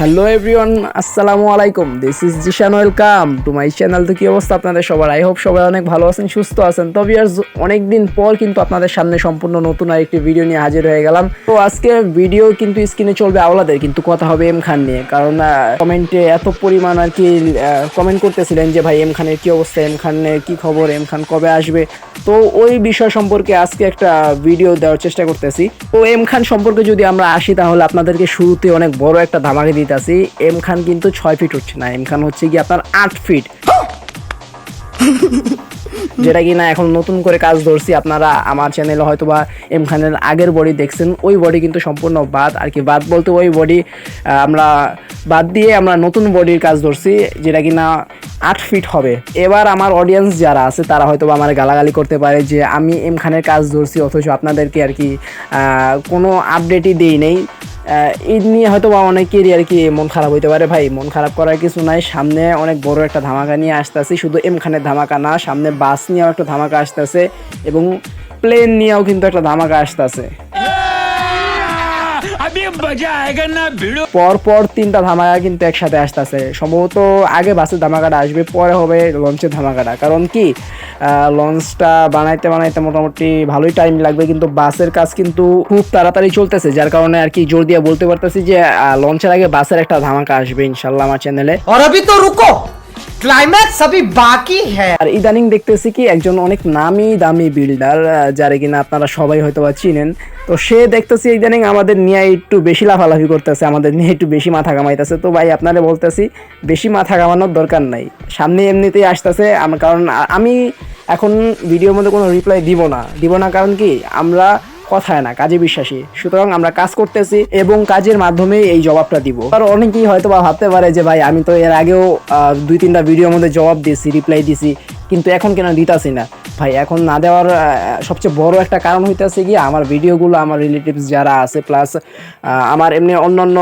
Hello everyone আসসালামু আলাইকুম। This is Zeeshan welcome to my channel তো কি অবস্থা আপনাদের সবার? আই হোপ সবাই অনেক ভালো আছেন, সুস্থ আছেন। তবে আর অনেক দিন পর কিন্তু আপনাদের সামনে সম্পূর্ণ নতুন আরেকটি ভিডিও নিয়ে হাজির হয়ে গেলাম। তো আজকে ভিডিও কিন্তু স্ক্রিনে চলবে আওলাদের, কিন্তু কথা হবে এম খান নিয়ে। কারণ কমেন্টে এত পরিমাণ আর কি কমেন্ট করতেছিলেন যে, ভাই এম খানের কি অবস্থা? এম খানের কি খবর? এম খান কবে আসবে? তো ওই বিষয় সম্পর্কে আজকে একটা ভিডিও দেওয়ার চেষ্টা করতেছি। তো এম খান সম্পর্কে যদি আমরা আসি, তাহলে আপনাদেরকে শুরুতে অনেক বড় একটা ধামাকে দিতেছি এম খান কিন্তু ছয় ফিট হচ্ছে না। এম খান হচ্ছে কি আপনার আট ফিট যেটা কি না এখন নতুন করে কাজ ধরছি, আপনারা আমার চ্যানেলে হয়তো বা এম খানের আগের বডি দেখছেন, ওই বডি কিন্তু সম্পূর্ণ বাদ। আর কি বাদ বলতে ওই বডি আমরা বাদ দিয়ে আমরা নতুন বডির কাজ ধরছি, যেটা কি না আট ফিট হবে। এবার আমার অডিয়েন্স যারা আছে, তারা হয়তো আমার গালাগালি করতে পারে যে, আমি এম খানের কাজ ধরছি, অথচ আপনাদেরকে আর কি কোনো আপডেটই দিই নেই। ঈদ নিয়ে হয়তো বা অনেকেরই আর কি মন খারাপ হইতে পারে। ভাই, মন খারাপ করার কিছু নাই। সামনে অনেক বড় একটা ধামাকা নিয়ে আসতেছি। শুধু এম খানের ধামাকা না, সামনে বাস নিয়েও একটা ধামাকা আসতেছে এবং প্লেন নিয়েও কিন্তু একটা ধামাকা আসতেছে। পরপর তিনটা ধামাকা কিন্তু একসাথে আসতেছে। সম্ভবত আগে বাসের ধামাকাটা আসবে পরে হবে লঞ্চের ধামাকাটা। কারণ কি লঞ্চটা বানাইতে বানাইতে মোটামুটি ভালোই টাইম লাগবে কিন্তু বাসের কাজ কিন্তু খুব তাড়াতাড়ি চলতেছে। যার কারণে আর কি জোর দিয়ে বলতে পারতেছি যে লঞ্চের আগে বাসের একটা ধামাকা আসবে ইনশাল্লাহ আমার চ্যানেলে রুকো! ক্লাইম্যাক্স সবই বাকি হ্যাঁ আর ইদানিং দেখতেছি কি একজন অনেক নামি দামি বিল্ডার যারে কিনা আপনারা সবাই হয়তো বা চিনেন। তো সে দেখতেছি ইদানিং আমাদের নিয়ে একটু বেশি লাফালাফি করতেছে, আমাদের নিয়ে একটু বেশি মাথা কামাইতেছে তো ভাই, আপনারা বলতেছি, বেশি মাথা কামানোর দরকার নাই। সামনে এমনিতেই আসতেছে কারণ আমি এখন ভিডিওর মধ্যে কোনো রিপ্লাই দিব না। দিব না কারণ কি, আমরা কথায় না, কাজে বিশ্বাসী। সুতরাং আমরা কাজ করতেছি এবং কাজের মাধ্যমে এই জবাবটা দিব। আর অনেকেই হয়তো বা ভাবতে পারে যে, ভাই, আমি তো এর আগেও দুই তিনটা ভিডিওর মধ্যে জবাব দিয়েছি রিপ্লাই দিছি কিন্তু এখন কেন দিতাছি না? ভাই, এখন না দেওয়ার সবচেয়ে বড় একটা কারণ হইতেছে কি আমার ভিডিওগুলো, আমার রিলেটিভস যারা আছে প্লাস আমার এমনি অন্যান্য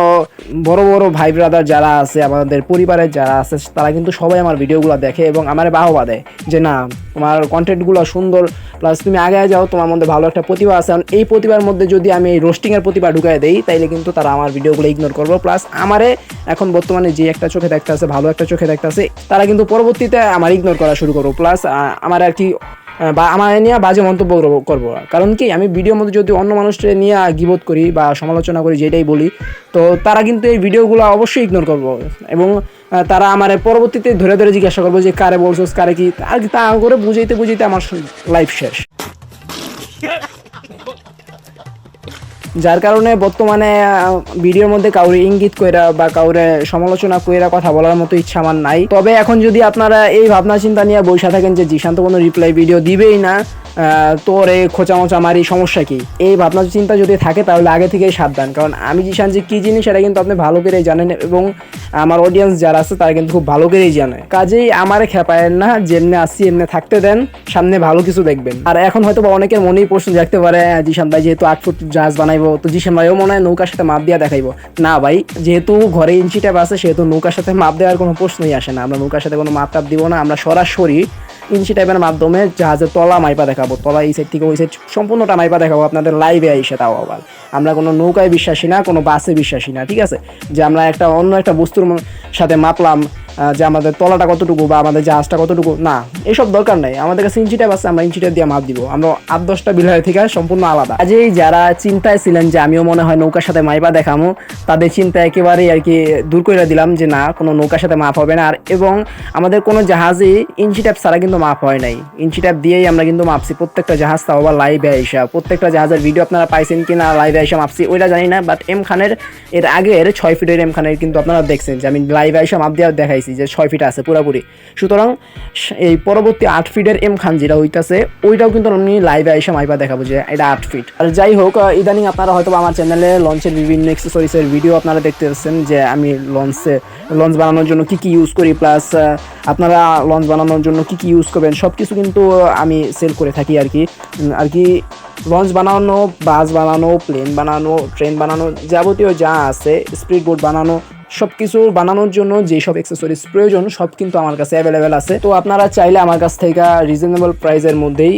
বড় বড় ভাই ব্রাদার যারা আছে, আমাদের পরিবারের যারা আছে, তারা কিন্তু সবাই আমার ভিডিওগুলো দেখে এবং আমার বাহবা দেয় যে, না, তোমার কন্টেন্টগুলো সুন্দর প্লাস তুমি আগে যাও, তোমার মধ্যে ভালো একটা প্রতিভা আছে। কারণ এই প্রতিভার মধ্যে যদি আমি এই রোস্টিংয়ের প্রতিভা ঢুকাই দেই, তাইলে কিন্তু তারা আমার ভিডিওগুলো ইগনোর করব। প্লাস আমারে এখন বর্তমানে যে একটা চোখে দেখতে আছে ভালো একটা চোখে দেখতে আছে তারা কিন্তু পরবর্তীতে আমার ইগনোর করা শুরু করব প্লাস আমার আর কি বা আমার নিয়ে বাজে মন্তব্য করবো- কারণ কি, আমি ভিডিওর মধ্যে যদি অন্য মানুষকে নিয়ে গিবোধ করি বা সমালোচনা করি, যেটাই বলি, তো তারা কিন্তু এই ভিডিওগুলো অবশ্যই ইগনোর করব। এবং তারা আমার পরবর্তীতে ধরে ধরে জিজ্ঞাসা করব যে কারে বলছো কারে কি, আর তা করে বুঝাইতে বুঝাইতে আমার লাইফ শেষ। যার কারণে বর্তমানে ভিডিওর মধ্যে কাউরে ইঙ্গিত কইরা বা কাউরে সমালোচনা কইরা কথা বলার মতো ইচ্ছা আমার নাই। তবে এখন যদি আপনারা এই ভাবনা চিন্তা নিয়ে বসে থাকেন যে জিশান্ত কোনো রিপ্লাই ভিডিও দিবেই না তোর এই খোঁচা মোচা মারি সমস্যা কি? এই ভাবনা চিন্তা যদি থাকে তাহলে আগে থেকেই সাবধান। কারণ আমি জিশান যে কি জিনিস সেটা কিন্তু আপনি ভালো করেই জানেন এবং আমার অডিয়েন্স যারা আছে তারা কিন্তু খুব ভালো করেই জানে। কাজেই আমারে খেপায়েন না যেমনি আসছি এমনি থাকতে দেন সামনে ভালো কিছু দেখবেন। আর এখন হয়তো বা অনেকের মনেই প্রশ্ন দেখতে পারে "হ্যাঁ, জিশান ভাই যেহেতু আট ফুট জাহাজ বানাইবো তো জিশান ভাইও মনে হয় নৌকার সাথে মাপ দিয়া দেখাইবো। না ভাই যেহেতু ঘরে ইঞ্চি ট্যাপ আছে সেহেতু নৌকার সাথে মাপ দেওয়ার কোনো প্রশ্নই আসে না। আমরা নৌকার সাথে কোনো মাপ টাপ দিব না আমরা সরাসরি ইঞ্চি টাইপের মাধ্যমে জাহাজের তলা মাইপা দেখাবো। তলা এই সাইড থেকে ওই সাইড সম্পূর্ণটা মাইপা দেখাবো আপনাদের লাইভে আইসে তাও আবার। আমরা কোনো নৌকায় বিশ্বাসী না, কোনো বাসে বিশ্বাসী না, ঠিক আছে? যে আমরা একটা অন্য একটা বস্তুর সাথে মাপলাম যে আমাদের তলাটা কতটুকু বা আমাদের জাহাজটা কতটুকু, না, এসব দরকার নাই। আমাদের কাছে ইঞ্চি টাইপ আছে, আমরা ইঞ্চি টাইপ দিয়ে মাপ দিব। আমরা আট দশটা বিলয়ের থেকে সম্পূর্ণ আলাদা। কাজেই যারা চিন্তায় ছিলেন যে আমিও মনে হয় নৌকার সাথে মাইপা দেখামো, তাদের চিন্তা একেবারেই আর কি দূর করে দিলাম যে, না, কোনো নৌকার সাথে মাপ হবে না। আর এবং আমাদের কোনো জাহাজে ইঞ্চি ট্যাপ ছাড়া কিন্তু মাপ হয় নাই। ইঞ্চি ট্যাপ দিয়েই আমরা কিন্তু মাপছি। প্রত্যেকটা জাহাজ তাও আবার লাইভে আইসা। প্রত্যেকটা জাহাজের ভিডিও আপনারা পাইছেন কি না লাইভে আইসা মাপছি, ওইটা জানি না। বাট এম খানের, এর আগের ছয় ফিটের এম খানের কিন্তু আপনারা দেখছেন যে, আমি লাইভে আইসা মাপ দিয়ে দেখাইছি। যে ছয় ফিট আছে পুরোপুরি। সুতরাং এই পরবর্তী আট ফিটের এম খান যেটা হইতাছে, ওইটাও কিন্তু আমি লাইভে আইসা মাইপা দেখাবো যে এটা আট ফিট আর যাই হোক ইদানিং আপনারা হয়তো আমার চ্যানেলে লঞ্চের বিভিন্ন এক্সেসরিজের ভিডিও আপনারা দেখতে পাচ্ছেন যে আমি লঞ্চে লঞ্চ বানানোর জন্য কি কি ইউজ করি প্লাস আপনারা লঞ্চ বানানোর জন্য কি কি ইউজ করবেন সব কিছু কিন্তু আমি সেল করে থাকি আর কি। আর কি লঞ্চ বানানো বাস বানানো প্লেন বানানো ট্রেন বানানো, যাবতীয় যা আছে স্পিড বোট বানানো সব কিছু বানানোর জন্য যেসব অ্যাক্সেসরিজ প্রয়োজন, সব কিন্তু আমার কাছে অ্যাভেলেবেল আছে। তো আপনারা চাইলে আমার কাছ থেকে রিজনেবল প্রাইসের মধ্যেই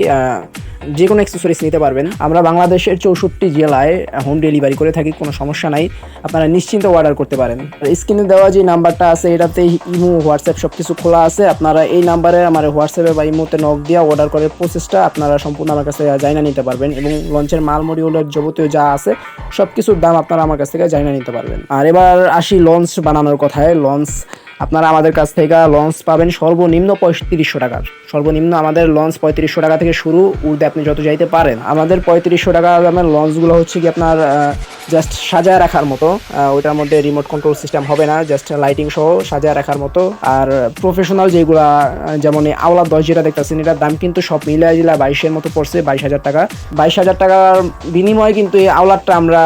যে কোনো অ্যাক্সেসরিজ নিতে পারবেন। আমরা বাংলাদেশের চৌষট্টি জেলায় হোম ডেলিভারি করে থাকি, কোনো সমস্যা নাই। আপনারা নিশ্চিন্ত অর্ডার করতে পারেন। স্ক্রিনে দেওয়া যে নাম্বারটা আছে, এটাতে ইমো, হোয়াটসঅ্যাপ সব কিছু খোলা আছে। আপনারা এই নাম্বারে আমার হোয়াটসঅ্যাপে বা ইমোতে নক দিয়ে অর্ডার করার প্রসেসটা আপনারা সম্পূর্ণ আমার কাছে জানা নিতে পারবেন এবং লঞ্চের মাল মডিউলের যাবতীয় যা আছে সব কিছুর দাম আপনারা আমার কাছ থেকে জানা নিতে পারবেন। আর এবার আসি লঞ্চ বানানোর কথায়। লঞ্চ আপনারা আমাদের কাছ থেকে লঞ্চ পাবেন সর্বনিম্ন পঁয়ত্রিশশো টাকার। সর্বনিম্ন আমাদের লঞ্চ পঁয়ত্রিশশো টাকা থেকে শুরু, উর্দে আপনি যত যাইতে পারেন। আমাদের পঁয়ত্রিশশো টাকা দামের লঞ্চগুলো হচ্ছে কি আপনার জাস্ট সাজায় রাখার মতো। ওইটার মধ্যে রিমোট কন্ট্রোল সিস্টেম হবে না জাস্ট লাইটিং সহ সাজায় রাখার মতো। আর প্রফেশনাল যেগুলা যেমন আওলা দশ যেটা দেখতেছেন, এটার দাম কিন্তু সব মিলে জিলা বাইশের মতো পড়ছে, বাইশ হাজার টাকা। বাইশ হাজার টাকার বিনিময়ে কিন্তু এই আওলারটা আমরা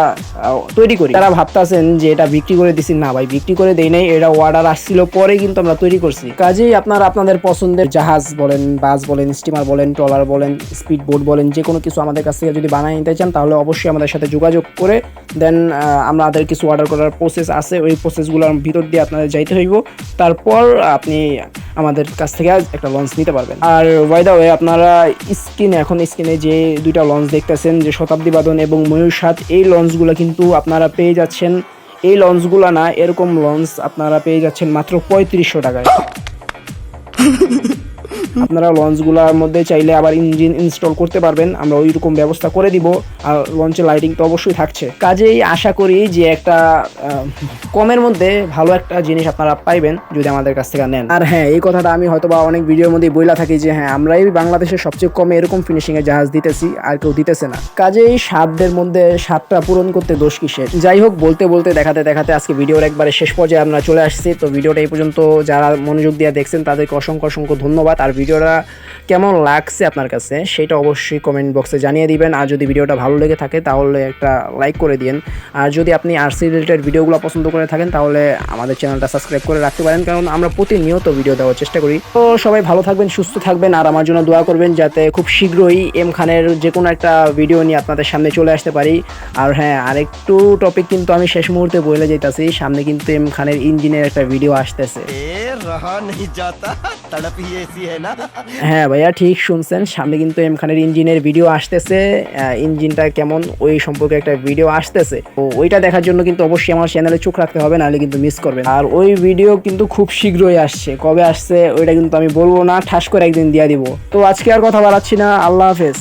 তৈরি করি। তারা ভাবতেছেন যে এটা বিক্রি করে দিছি। না ভাই, বিক্রি করে দেই নাই, এটা অর্ডার আসছিল পরে কিন্তু আমরা তৈরি করছি। কাজেই আপনারা আপনাদের পছন্দের জাহাজ বলেন, বাস বলেন স্টিমার বলেন, ট্রলার বলেন স্পিড বোট বলেন, যে কোনো কিছু আমাদের কাছ থেকে যদি বানিয়ে নিতে চান, তাহলে অবশ্যই আমাদের সাথে যোগাযোগ করে দেন আমাদের কিছু অর্ডার করার প্রসেস আছে, ওই প্রসেসগুলোর ভিতর দিয়ে আপনাদের যাইতে হইব। তারপর আপনি আমাদের কাছ থেকে একটা লঞ্চ নিতে পারবেন। আর ওয়াই দা ওয়ে আপনারা স্ক্রিনে এখন স্ক্রিনে যে দুইটা লঞ্চ দেখতেছেন, যে শতাব্দী বাদন এবং ময়ূর সাত এই লঞ্চগুলো কিন্তু আপনারা পেয়ে যাচ্ছেন এই লঞ্চগুলো না এরকম লঞ্চ আপনারা পেয়ে যাচ্ছেন মাত্র পঁয়ত্রিশশো টাকায়। আপনারা লঞ্চগুলোর মধ্যে চাইলে আবার ইঞ্জিন ইনস্টল করতে পারবেন। আমরা ওই রকম ব্যবস্থা করে দিব। আর লঞ্চের লাইটিং তো অবশ্যই থাকছে। কাজেই আশা করি যে একটা কমের মধ্যে ভালো একটা জিনিস আপনারা পাইবেন যদি আমাদের কাছ থেকে নেন। আর হ্যাঁ এই কথাটা আমি হয়তো বা অনেক ভিডিওর মধ্যে বইলা থাকি যে হ্যাঁ আমরাই বাংলাদেশের সবচেয়ে কমে এরকম ফিনিশিং এর জাহাজ দিতেছি, আর কেউ দিতেছে না। কাজেই সাতদের মধ্যে সাতটা পূরণ করতে দোষ কিসের? যাই হোক, বলতে বলতে, দেখাতে দেখাতে আজকে ভিডিওর একবারে শেষ পর্যায়ে আমরা চলে আসছি। তো ভিডিওটা এই পর্যন্ত যারা মনোযোগ দিয়ে দেখছেন, তাদেরকে অসংখ্য অসংখ্য ধন্যবাদ। আর ভিডিওটা কেমন লাগছে আপনার কাছে সেটা অবশ্যই কমেন্ট বক্সে জানিয়ে দিবেন। আর যদি ভিডিওটা ভালো লেগে থাকে তাহলে একটা লাইক করে দিন আর যদি আপনি আরসি রিলেটেড ভিডিওগুলো পছন্দ করে থাকেন তাহলে আমাদের চ্যানেলটা সাবস্ক্রাইব করে রাখতে পারেন। কারণ আমরা প্রতিনিয়ত ভিডিও দেওয়ার চেষ্টা করি। তো সবাই ভালো থাকবেন, সুস্থ থাকবেন আর আমার জন্য দোয়া করবেন যাতে খুব শীঘ্রই এম খানের যে কোনো একটা ভিডিও নিয়ে আপনাদের সামনে চলে আসতে পারি। আর হ্যাঁ আরেকটু টপিক কিন্তু আমি শেষ মুহূর্তে বলে যেতেছি সামনে কিন্তু এম খানের ইঞ্জিনের একটা ভিডিও আসতেছে। रहा नहीं जाता तड़प ही ऐसी है ना হ্যাঁ ভাইয়া ঠিক শুনছেন সামনে কিন্তু এম খানের ইঞ্জিনের ভিডিও আসতেছে আহ, ইঞ্জিনটা কেমন ওই সম্পর্কে একটা ভিডিও আসতেছে তো ওইটা দেখার জন্য কিন্তু অবশ্যই আমার চ্যানেলে চোখ রাখতে হবে নাহলে কিন্তু মিস করবেন আর ওই ভিডিও কিন্তু খুব শীঘ্রই আসছে কবে আসছে ওইটা কিন্তু আমি বলবো না ঠাস করে একদিন দিয়ে দিব তো আজকে আর কথা বাড়াচ্ছি না আল্লাহ হাফেজ